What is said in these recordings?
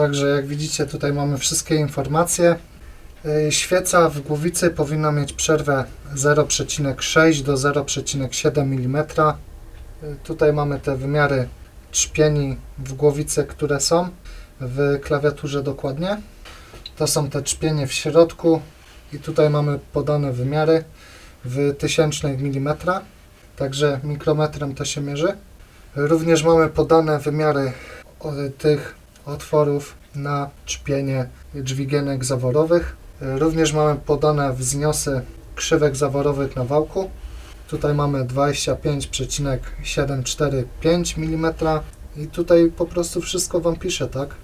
Także jak widzicie tutaj mamy wszystkie informacje. Y, Świeca w głowicy powinna mieć przerwę 0,6 do 0,7 mm. Y, Tutaj mamy te wymiary trzpieni w głowicy, które są w klawiaturze dokładnie. To są te trzpienie w środku i tutaj mamy podane wymiary w tysięcznych milimetra. Także mikrometrem to się mierzy. Również mamy podane wymiary tych otworów na trzpienie dźwigienek zaworowych. Również mamy podane wzniosy krzywek zaworowych na wałku. Tutaj mamy 25,745 mm i tutaj po prostu wszystko Wam pisze, tak?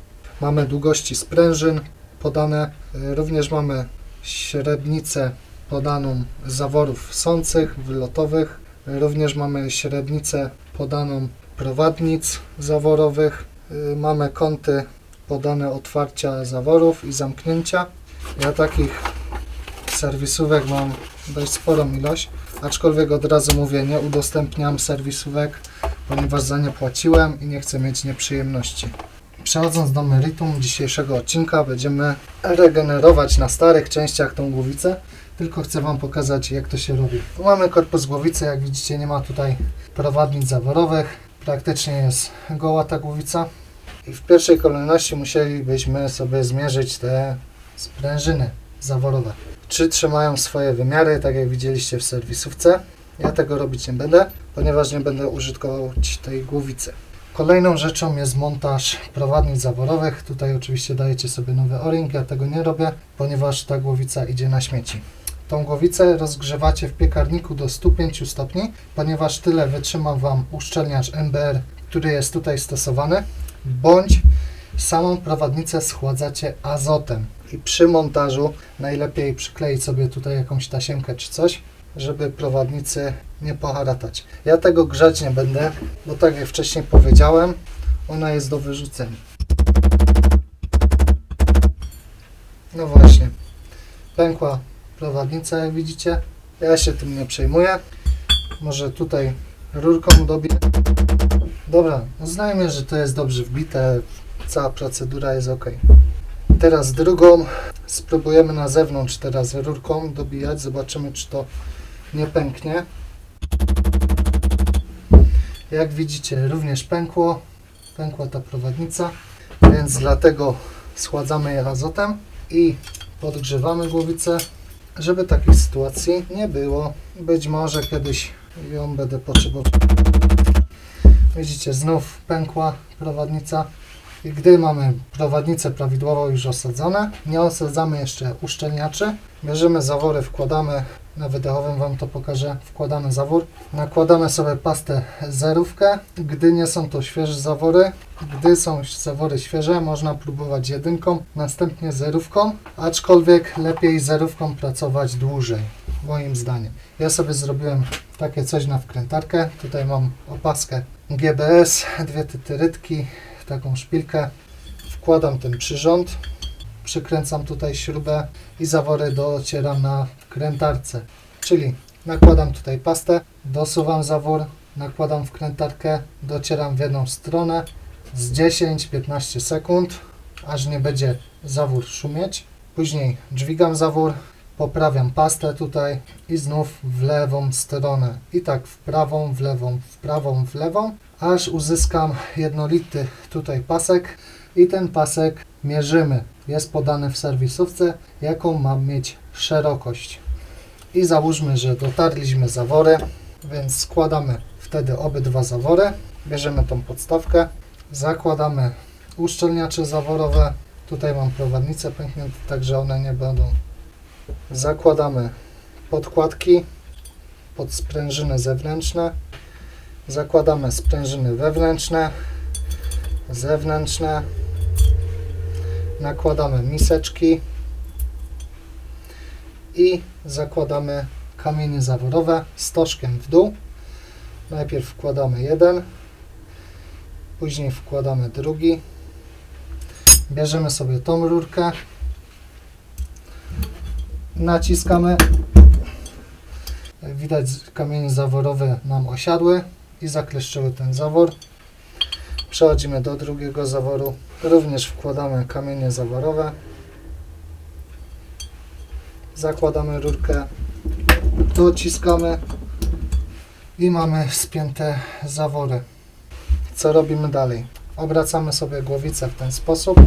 Mamy długości sprężyn podane, również mamy średnicę podaną zaworów sących, wylotowych, również mamy średnicę podaną prowadnic zaworowych, mamy kąty podane otwarcia zaworów i zamknięcia. Ja takich serwisówek mam dość sporą ilość, aczkolwiek od razu mówię, nie udostępniam serwisówek, ponieważ za nie płaciłem i nie chcę mieć nieprzyjemności. Przechodząc do meritum dzisiejszego odcinka, będziemy regenerować na starych częściach tą głowicę, tylko chcę Wam pokazać jak to się robi. Mamy korpus głowicy, jak widzicie nie ma tutaj prowadnic zaworowych, praktycznie jest goła ta głowica. I w pierwszej kolejności musielibyśmy sobie zmierzyć te sprężyny zaworowe. Czy trzymają swoje wymiary, tak jak widzieliście w serwisówce. Ja tego robić nie będę, ponieważ nie będę użytkować tej głowicy. Kolejną rzeczą jest montaż prowadnic zaworowych. Tutaj oczywiście dajecie sobie nowy o-ring, ja tego nie robię, ponieważ ta głowica idzie na śmieci. Tą głowicę rozgrzewacie w piekarniku do 105 stopni, ponieważ tyle wytrzyma Wam uszczelniacz MBR, który jest tutaj stosowany, bądź samą prowadnicę schładzacie azotem. I przy montażu najlepiej przykleić sobie tutaj jakąś tasiemkę czy coś, żeby prowadnicy nie poharatać. Ja tego grzać nie będę, bo tak jak wcześniej powiedziałem, ona jest do wyrzucenia. No właśnie, pękła prowadnica, jak widzicie. Ja się tym nie przejmuję. Może tutaj rurką dobiję. Dobra, uznajmy, że to jest dobrze wbite. Cała procedura jest ok. Teraz drugą spróbujemy na zewnątrz teraz rurką dobijać. Zobaczymy, czy to nie pęknie. Jak widzicie, również pękło. Pękła ta prowadnica, więc dlatego schładzamy je azotem i podgrzewamy głowicę żeby takiej sytuacji nie było. Być może kiedyś ją będę potrzebował. Widzicie, znów pękła prowadnica. I gdy mamy prowadnice prawidłowo już osadzone, nie osadzamy jeszcze uszczelniaczy. Bierzemy zawory, wkładamy, na wydechowym Wam to pokażę, wkładamy zawór. Nakładamy sobie pastę zerówkę. Gdy nie są to świeże zawory, gdy są zawory świeże, można próbować jedynką, następnie zerówką, aczkolwiek lepiej zerówką pracować dłużej, moim zdaniem. Ja sobie zrobiłem takie coś na wkrętarkę. Tutaj mam opaskę GBS, dwie tytyrytki, taką szpilkę. Wkładam ten przyrząd, przykręcam tutaj śrubę i zawory docieram na wkrętarce. Czyli nakładam tutaj pastę, dosuwam zawór, nakładam wkrętarkę, docieram w jedną stronę z 10-15 sekund, aż nie będzie zawór szumieć. Później dźwigam zawór, poprawiam pastę tutaj i znów w lewą stronę. I tak w prawą, w lewą, w prawą, w lewą, aż uzyskam jednolity tutaj pasek i ten pasek mierzymy. Jest podany w serwisówce, jaką mam mieć szerokość. I załóżmy, że dotarliśmy zawory, więc składamy wtedy obydwa zawory. Bierzemy tą podstawkę, zakładamy uszczelniacze zaworowe. Tutaj mam prowadnicę pęknięte, także one nie będą. Zakładamy podkładki pod sprężyny zewnętrzne. Zakładamy sprężyny wewnętrzne, zewnętrzne. Nakładamy miseczki i zakładamy kamienie zaworowe stożkiem w dół. Najpierw wkładamy jeden, później wkładamy drugi. Bierzemy sobie tą rurkę, naciskamy. Widać kamienie zaworowe nam osiadły i zakleszczyły ten zawór. Przechodzimy do drugiego zaworu. Również wkładamy kamienie zaworowe. Zakładamy rurkę, dociskamy i mamy spięte zawory. Co robimy dalej? Obracamy sobie głowicę w ten sposób.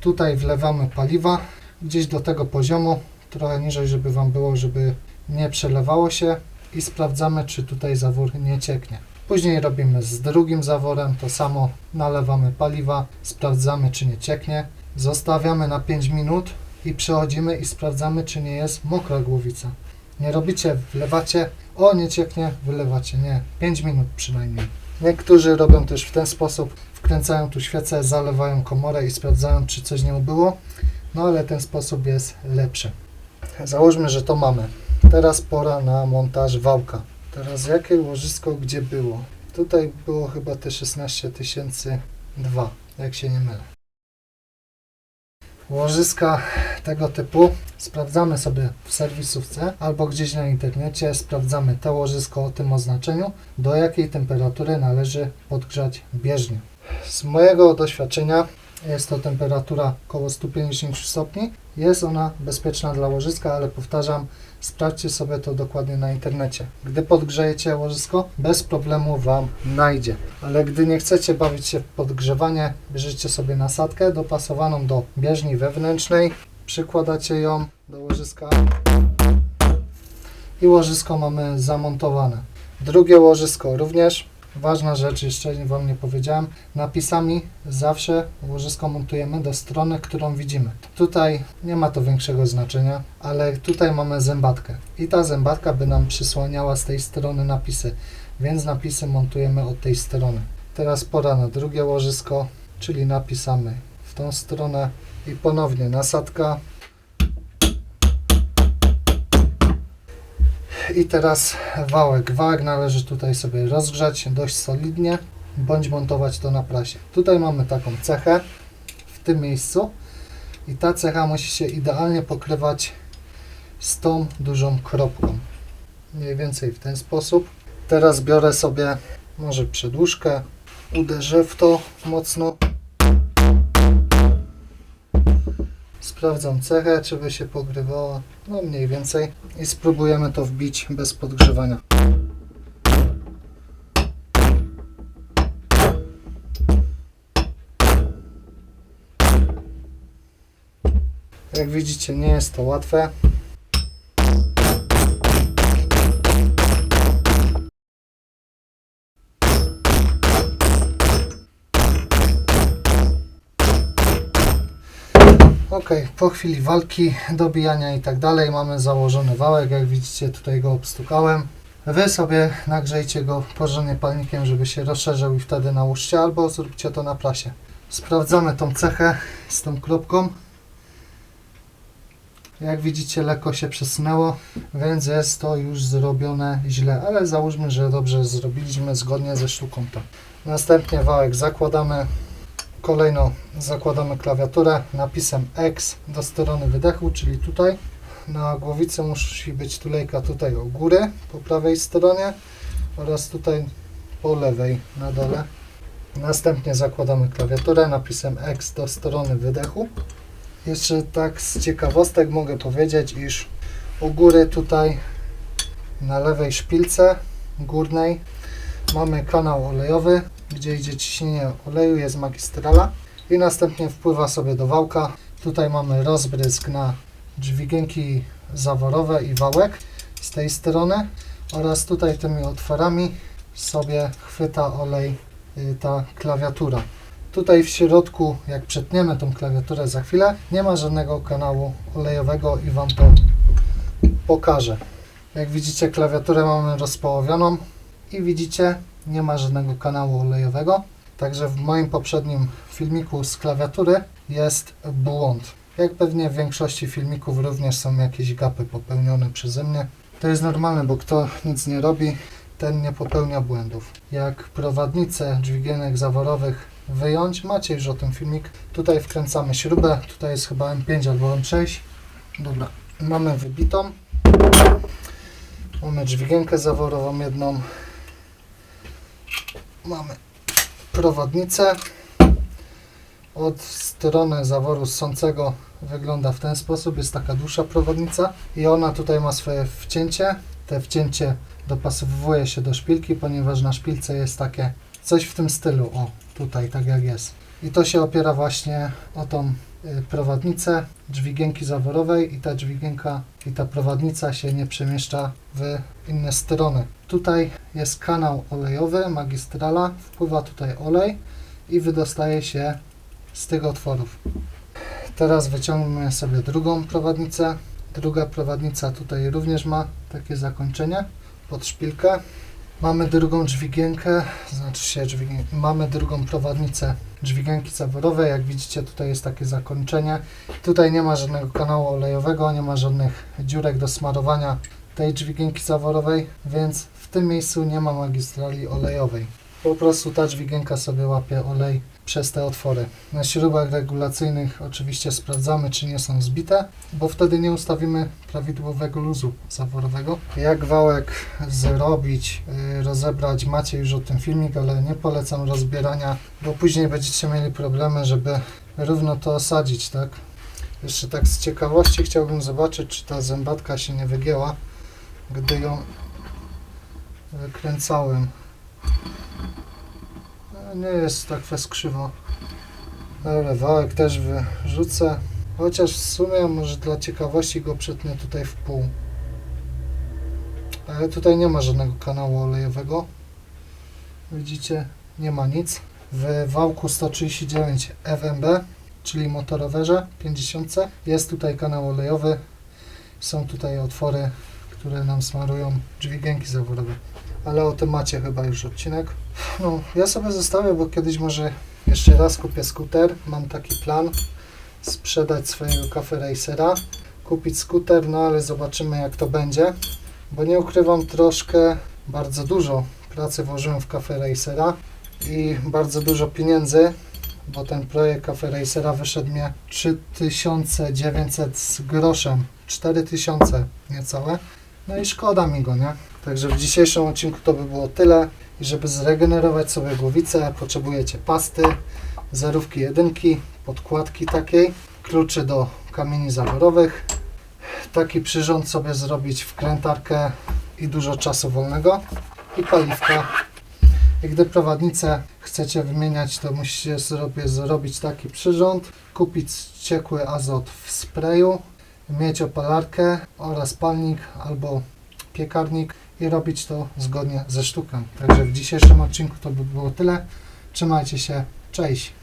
Tutaj wlewamy paliwa gdzieś do tego poziomu, trochę niżej, żeby Wam było, żeby nie przelewało się i sprawdzamy, czy tutaj zawór nie cieknie. Później robimy z drugim zaworem to samo, nalewamy paliwa, sprawdzamy, czy nie cieknie. Zostawiamy na 5 minut i przechodzimy i sprawdzamy, czy nie jest mokra głowica. Nie robicie, wlewacie, o nie cieknie, wylewacie, nie, 5 minut przynajmniej. Niektórzy robią też w ten sposób, wkręcają tu świecę, zalewają komorę i sprawdzają, czy coś nie było, no ale ten sposób jest lepszy. Załóżmy, że to mamy. Teraz pora na montaż wałka. Teraz jakie łożysko gdzie było? Tutaj było chyba te 16002, jak się nie mylę. Łożyska tego typu sprawdzamy sobie w serwisówce albo gdzieś na internecie, sprawdzamy to łożysko o tym oznaczeniu, do jakiej temperatury należy podgrzać bieżnię. Z mojego doświadczenia jest to temperatura około 150 stopni. Jest ona bezpieczna dla łożyska, ale powtarzam, sprawdźcie sobie to dokładnie na internecie. Gdy podgrzejecie łożysko, bez problemu Wam najdzie. Ale gdy nie chcecie bawić się w podgrzewanie, bierzecie sobie nasadkę dopasowaną do bieżni wewnętrznej, przykładacie ją do łożyska i łożysko mamy zamontowane. Drugie łożysko również Ważna rzecz, jeszcze Wam nie powiedziałem, napisami zawsze łożysko montujemy do strony, którą widzimy. Tutaj nie ma to większego znaczenia, ale tutaj mamy zębatkę i ta zębatka by nam przysłaniała z tej strony napisy, więc napisy montujemy od tej strony. Teraz pora na drugie łożysko, czyli napisamy w tą stronę i ponownie nasadka I teraz wałek. Wałek należy tutaj sobie rozgrzać dość solidnie, bądź montować to na prasie. Tutaj mamy taką cechę w tym miejscu i ta cecha musi się idealnie pokrywać z tą dużą kropką. Mniej więcej w ten sposób. Teraz biorę sobie może przedłużkę, uderzę w to mocno. Sprawdzam cechę, czy by się pogrywała, no mniej więcej. I spróbujemy to wbić bez podgrzewania. Jak widzicie, nie jest to łatwe. Ok, po chwili walki, dobijania i tak dalej mamy założony wałek, jak widzicie tutaj go obstukałem. Wy sobie nagrzejcie go porządnie palnikiem, żeby się rozszerzył i wtedy nałóżcie, albo zróbcie to na prasie. Sprawdzamy tą cechę z tą kropką. Jak widzicie lekko się przesunęło, więc jest to już zrobione źle, ale załóżmy, że dobrze zrobiliśmy zgodnie ze sztuką to. Następnie wałek zakładamy, Kolejno zakładamy klawiaturę napisem X do strony wydechu, czyli tutaj. Na głowicy musi być tulejka tutaj u góry, po prawej stronie oraz tutaj po lewej na dole. Następnie zakładamy klawiaturę napisem X do strony wydechu. Jeszcze tak z ciekawostek mogę powiedzieć, iż u góry tutaj na lewej szpilce górnej mamy kanał olejowy, gdzie idzie ciśnienie oleju, jest magistrala i następnie wpływa sobie do wałka. Tutaj mamy rozbrysk na dźwigienki zaworowe i wałek z tej strony oraz tutaj tymi otworami sobie chwyta olej y, ta klawiatura. Tutaj w środku, jak przetniemy tą klawiaturę za chwilę, nie ma żadnego kanału olejowego i Wam to pokażę. Jak widzicie, klawiaturę mamy rozpołowioną i widzicie, nie ma żadnego kanału olejowego. Także w moim poprzednim filmiku z klawiatury jest błąd. Jak pewnie w większości filmików również są jakieś gapy popełnione przeze mnie. To jest normalne, bo kto nic nie robi, ten nie popełnia błędów. Jak prowadnicę dźwigienek zaworowych wyjąć, macie już o tym filmik. Tutaj wkręcamy śrubę, tutaj jest chyba M5 albo M6. Dobra, mamy wybitą. Mamy dźwigienkę zaworową jedną. Mamy prowadnicę od strony zaworu ssącego wygląda w ten sposób. Jest taka dłuższa prowadnica i ona tutaj ma swoje wcięcie. Te wcięcie dopasowuje się do szpilki, ponieważ na szpilce jest takie coś w tym stylu. O, tutaj tak jak jest. I to się opiera właśnie o tą prowadnicę dźwigienki zaworowej i ta dźwigienka i ta prowadnica się nie przemieszcza w inne strony. Tutaj jest kanał olejowy, magistrala, wpływa tutaj olej i wydostaje się z tych otworów. Teraz wyciągniemy sobie drugą prowadnicę. Druga prowadnica tutaj również ma takie zakończenie pod szpilkę. Mamy drugą dźwigienkę, znaczy się dźwigien... mamy drugą prowadnicę dźwigienki zaworowej. Jak widzicie tutaj jest takie zakończenie. Tutaj nie ma żadnego kanału olejowego, nie ma żadnych dziurek do smarowania tej dźwigienki zaworowej, więc w tym miejscu nie ma magistrali olejowej. Po prostu ta dźwigienka sobie łapie olej przez te otwory. Na śrubach regulacyjnych oczywiście sprawdzamy, czy nie są zbite, bo wtedy nie ustawimy prawidłowego luzu zaworowego. Jak wałek zrobić, yy, rozebrać, macie już o tym filmik, ale nie polecam rozbierania, bo później będziecie mieli problemy, żeby równo to osadzić, tak? Jeszcze tak z ciekawości chciałbym zobaczyć, czy ta zębatka się nie wygięła, gdy ją wykręcałem. Nie jest tak fest krzywo. Dobra, wałek też wyrzucę. Chociaż w sumie może dla ciekawości go przetnę tutaj w pół. Ale tutaj nie ma żadnego kanału olejowego. Widzicie, nie ma nic. W wałku 139 FMB, czyli motorowerze 50, jest tutaj kanał olejowy. Są tutaj otwory, które nam smarują dźwigienki zaworowe. Ale o tym macie chyba już odcinek. No, ja sobie zostawię, bo kiedyś może jeszcze raz kupię skuter. Mam taki plan sprzedać swojego Cafe Racera, kupić skuter, no ale zobaczymy jak to będzie. Bo nie ukrywam troszkę, bardzo dużo pracy włożyłem w Cafe Racera i bardzo dużo pieniędzy, bo ten projekt Cafe Racera wyszedł mnie 3900 z groszem, 4000 niecałe. No i szkoda mi go, nie? Także w dzisiejszym odcinku to by było tyle. I żeby zregenerować sobie głowicę, potrzebujecie pasty, zerówki jedynki, podkładki takiej, kluczy do kamieni zaworowych, taki przyrząd sobie zrobić wkrętarkę i dużo czasu wolnego i paliwka. I gdy prowadnicę chcecie wymieniać, to musicie sobie zrobić taki przyrząd, kupić ciekły azot w sprayu, mieć opalarkę oraz palnik albo piekarnik i robić to zgodnie ze sztuką. Także w dzisiejszym odcinku to by było tyle. Trzymajcie się, cześć!